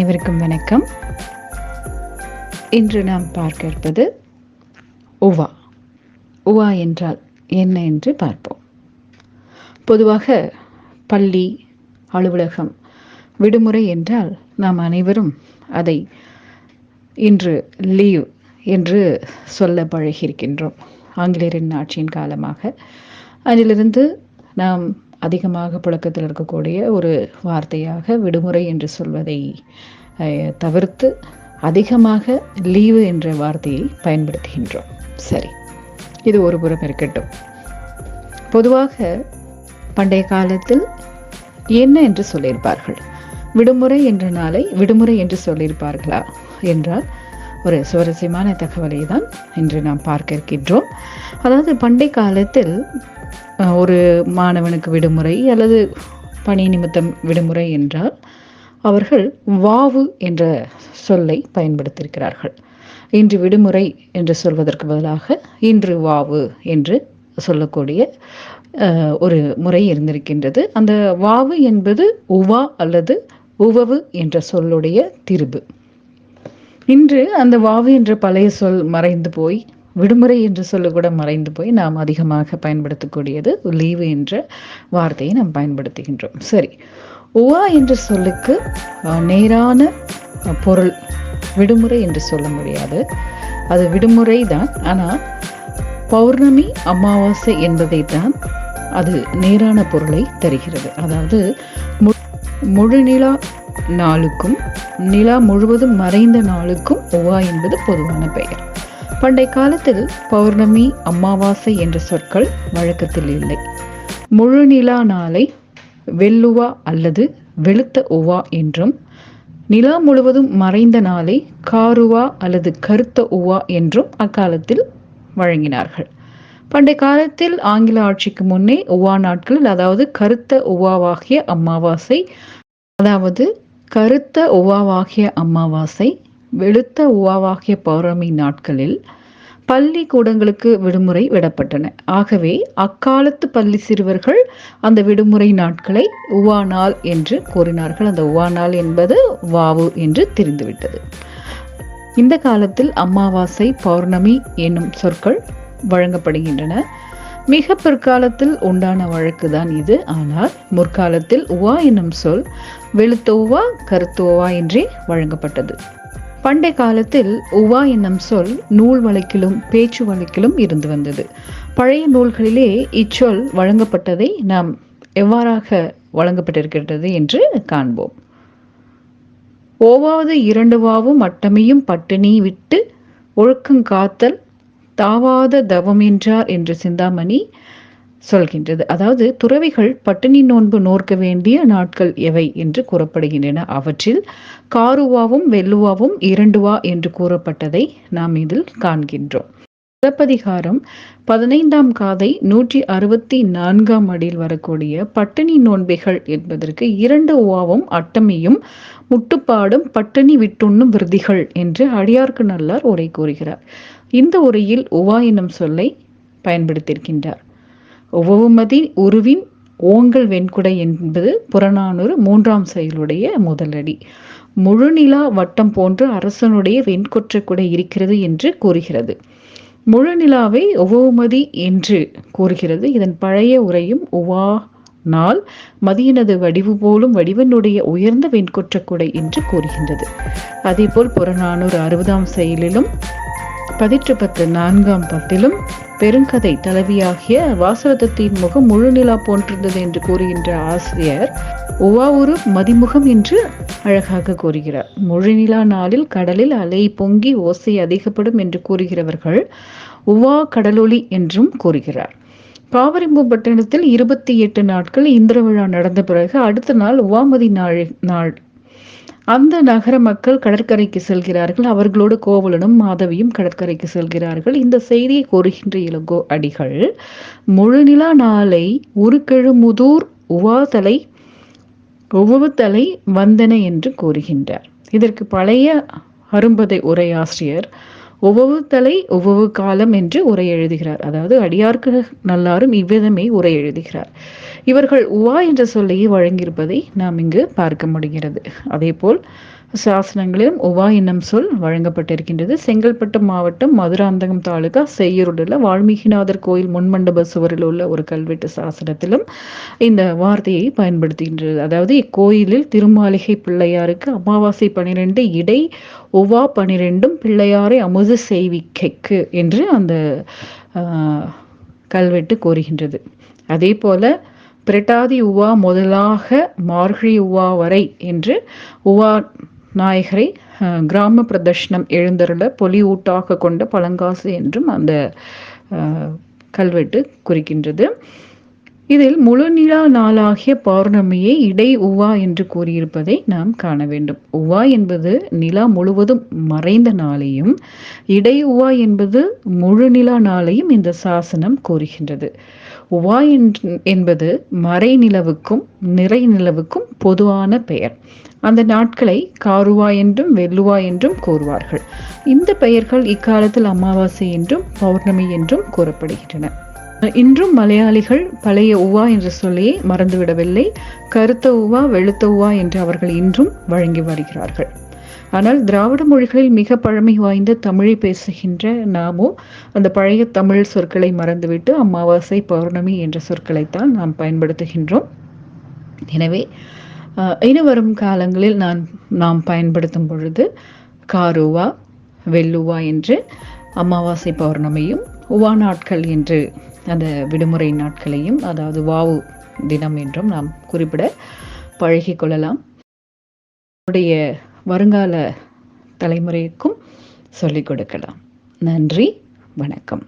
அனைவருக்கும் வணக்கம். இன்று நாம் பார்க்க இருப்பது உவா. உவா என்றால் என்ன என்று பார்ப்போம். பொதுவாக பள்ளி அலுவலகம் விடுமுறை என்றால் நாம் அனைவரும் அதை இன்று லீவ் என்று சொல்ல பழகியிருக்கின்றோம். ஆங்கிலேயரின் ஆட்சியின் காலமாக. அதிலிருந்து நாம் அதிகமாக புழக்கத்தில் இருக்கக்கூடிய ஒரு வார்த்தையாக விடுமுறை என்று சொல்வதை தவிர்த்து அதிகமாக லீவு என்ற வார்த்தையை பயன்படுத்துகின்றோம். சரி இது ஒரு புறம் இருக்கட்டும். பொதுவாக பண்டைய காலத்தில் என்ன என்று சொல்லியிருப்பார்கள்? விடுமுறை என்ற நாளை விடுமுறை என்று சொல்லியிருப்பார்களா? என்றால் ஒரு சுவாரஸ்யமான தகவலை தான் இன்று நாம் பார்க்க இருக்கின்றோம். அதாவது பண்டை காலத்தில் ஒரு மாணவனுக்கு விடுமுறை அல்லது பணி நிமித்தம் விடுமுறை என்றால் அவர்கள் வாவு என்ற சொல்லை பயன்படுத்தியிருக்கிறார்கள். இன்று விடுமுறை என்று சொல்வதற்கு பதிலாக இன்று வாவு என்று சொல்லக்கூடிய ஒரு முறை இருந்திருக்கின்றது. அந்த வாவு என்பது உவா அல்லது உவவு என்ற சொல்லுடைய திரிபு இன்று அந்த வாவு என்ற பழைய சொல் மறைந்து போய் விடுமுறை என்று சொல்ல கூட மறைந்து போய் நாம் அதிகமாக பயன்படுத்தக்கூடியது லீவு என்ற வார்த்தையை நாம் பயன்படுத்துகின்றோம். சரி உவா என்ற சொல்லுக்கு நேரான பொருள் விடுமுறை என்று சொல்ல முடியாது. அது விடுமுறை தான் ஆனால் பௌர்ணமி அமாவாசை என்பதை தான் அது நேரான பொருளை தருகிறது. அதாவது மு- முழு நிலா நாளுக்கும் நிலா முழுவதும் மறைந்த நாளுக்கும் உவா என்பது பொதுவான பெயர். பண்டை காலத்தில் பௌர்ணமி அமாவாசை என்ற சொற்கள் வழக்கத்தில் இல்லை. முழு நிலா நாளை வெள்ளுவா அல்லது வெளுத்த உவா என்றும் நிலா முழுவதும் மறைந்த நாளை காருவா அல்லது கருத்த உவா என்றும் அக்காலத்தில் வழங்கினார்கள். பண்டை காலத்தில் ஆங்கில ஆட்சிக்கு முன்னே உவா நாட்களில் அதாவது கருத்த உவாவாகிய அமாவாசை அதாவது கருத்த உவாவாகிய அமாவாசை வெளுத்த உவாவாகிய பௌர்ணமி நாட்களில் பள்ளி கூடங்களுக்கு விடுமுறை விடப்பட்டன. ஆகவே அக்காலத்து பள்ளி சிறுவர்கள் அந்த விடுமுறை நாட்களை உவா நாள் என்று கூறினார்கள். அந்த உவா நாள் என்பது வாவு என்று தெரிந்துவிட்டது. இந்த காலத்தில் அமாவாசை பௌர்ணமி என்னும் சொற்கள் வழங்கப்படுகின்றன. மிக பிற்காலத்தில் உண்டான வழக்குதான் இது. ஆனால் முற்காலத்தில் உவா என்னும் சொல் வெளுத்தோவா கருத்தோவா என்றே வழங்கப்பட்டது. பண்டை காலத்தில் உவா என்னும் சொல் நூல் வழக்கிலும் பேச்சு வழக்கிலும் இருந்து வந்தது. பழைய நூல்களிலே இச்சொல் வழங்கப்பட்டதை நாம் எவ்வாறாக வழங்கப்பட்டிருக்கிறது என்று காண்போம். ஓவாவது இரண்டு வாவும் அட்டமையும் பட்டினி விட்டு ஒழுக்கம் காத்தல் தாவாத தவம் என்றார் என்று சிந்தாமணி சொல்கின்றது. அதாவது துறவிகள் பட்டினி நோன்பு நோர்க்க வேண்டிய நாட்கள் எவை என்று கூறப்படுகின்றன. அவற்றில் காருவாவும் வெல்லுவாவும் இரண்டுவா என்று கூறப்பட்டதை நாம் இதில் காண்கின்றோம். சிலப்பதிகாரம் பதினைந்தாம் காதை நூற்றி அறுபத்தி நான்காம் அடியில் வரக்கூடிய பட்டினி நோன்பிகள் என்பதற்கு இரண்டு உவாவும் அட்டமியும் முட்டுப்பாடும் பட்டினி விட்டுண்ணும் விருதிகள் என்று அடியார்க்கு நல்லார் உரை கூறுகிறார். இந்த உரையில் உவா எனும் சொல்லை பயன்படுத்தியிருக்கின்றார். உவவுமதி உருவின் ஓங்கல் வெண்குடை என்பது புறநானூறு மூன்றாம் செயலுடைய முதலடி முழுநிலா வட்டம் போன்று அரசனுடைய வெண்கொற்ற குடை இருக்கிறது என்று கூறுகிறது. முழு நிலாவை உவவுமதி என்று கூறுகிறது. இதன் பழைய உரையும் உவா நாள் மதியினது வடிவு போலும் வடிவனுடைய உயர்ந்த வெண்கொற்ற குடை என்று கூறுகின்றது. அதேபோல் புறநானூறு அறுபதாம் செயலிலும் பதிற்று பத்து நான்காம் பத்திலும் பெருங்கதை தலைவியாகிய வாசவதத்தின் முகம் முழு நிலா போன்றிருந்தது என்று கூறுகின்ற ஆசிரியர் உவாவுரு மதிமுகம் என்று அழகாக கூறுகிறார். முழுநிலா நாளில் கடலில் அலை பொங்கி ஓசை அதிகப்படும் என்று கூறுகிறவர்கள் உவா கடலொளி என்றும் கூறுகிறார். காவிரிம்பூப்பட்டினத்தில் இருபத்தி எட்டு நாட்கள் இந்திர விழா நடந்த பிறகு அடுத்த நாள் உவாமதி நாள் நாள் அந்த நகர மக்கள் கடற்கரைக்கு செல்கிறார்கள். அவர்களோடு கோவலனும் மாதவியும் கடற்கரைக்கு செல்கிறார்கள். இந்த செய்தியை கூறுகின்ற இளங்கோ அடிகள் முழுநிலா நாளை உருக்கெழுமுதூர் உவாதலை உவத்தலை வந்தன என்று கூறுகின்றார். இதற்கு பழைய அரும்பதை உரையாசிரியர் ஒவ்வொரு தலை ஒவ்வொரு காலம் என்று உரை எழுதுகிறார். அதாவது அடியார்க்கு நல்லாரும் இவ்விதமே உரை எழுதுகிறார். இவர்கள் உவா என்ற சொல்லையே வழங்கியிருப்பதை நாம் இங்கு பார்க்க முடிகிறது. அதேபோல் சாசனங்களிலும் உவா என்னும் சொல் வழங்கப்பட்டிருக்கின்றது. செங்கல்பட்டு மாவட்டம் மதுராந்தகம் தாலுகா செய்யூருள்ள வால்மீகிநாதர் கோயில் முன்மண்டப சுவரில் உள்ள ஒரு கல்வெட்டு சாசனத்திலும் இந்த வார்த்தையை பயன்படுத்துகின்றது. அதாவது இக்கோயிலில் திருமாளிகை பிள்ளையாருக்கு அமாவாசை பனிரெண்டு இடை உவா பனிரெண்டும் பிள்ளையாரை அமுது செய்விக்கைக்கு என்று அந்த கல்வெட்டு கோருகின்றது அதே போல பிரட்டாதி உவா முதலாக மார்கழி உவா வரை என்று உவா நாயகரை கிராம பிரதர்ஷனம் எழுந்தருள பொலிவூட்டாக கொண்ட பழங்காசு என்றும் அந்த கல்வெட்டு குறிக்கின்றது. இதில் முழு நிலா நாளாகிய பௌர்ணமியை இடை உவா என்று கூறியிருப்பதை நாம் காண வேண்டும். உவா என்பது நிலா முழுவதும் மறைந்த நாளையும் இடை உவா என்பது முழு நிலா நாளையும் இந்த சாசனம் கூறுகின்றது. உவா என்பது மறை நிலவுக்கும் நிறை நிலவுக்கும் பொதுவான பெயர். அந்த நாட்களை காருவா என்றும் வெல்லுவா என்றும் கூறுவார்கள். இந்த பெயர்கள் இக்காலத்தில் அமாவாசை என்றும் பௌர்ணமி என்றும் கூறப்படுகின்றன. இன்றும் மலையாளிகள் பழைய உவா என்ற சொல்லையை மறந்துவிடவில்லை. கருத்த உவா வெளுத்த உவா என்று அவர்கள் இன்றும் வழங்கி வருகிறார்கள். ஆனால் திராவிட மொழிகளில் மிக பழமை வாய்ந்த தமிழை பேசுகின்ற நாமோ அந்த பழைய தமிழ் சொற்களை மறந்துவிட்டு அமாவாசை பௌர்ணமி என்ற சொற்களைத்தான் நாம் பயன்படுத்துகின்றோம். எனவே இனி வரும் காலங்களில் நான் நாம் பயன்படுத்தும் பொழுது காருவா வெல்லுவா என்று அமாவாசை பௌர்ணமியும் உவா நாட்கள் என்று அந்த விடுமுறை நாட்களையும் அதாவது வாவு தினம் என்றும் நாம் குறிப்பிட பழகி கொள்ளலாம். நம்முடைய வருங்கால தலைமுறைக்கும் சொல்லிக் கொடுக்கலாம். நன்றி வணக்கம்.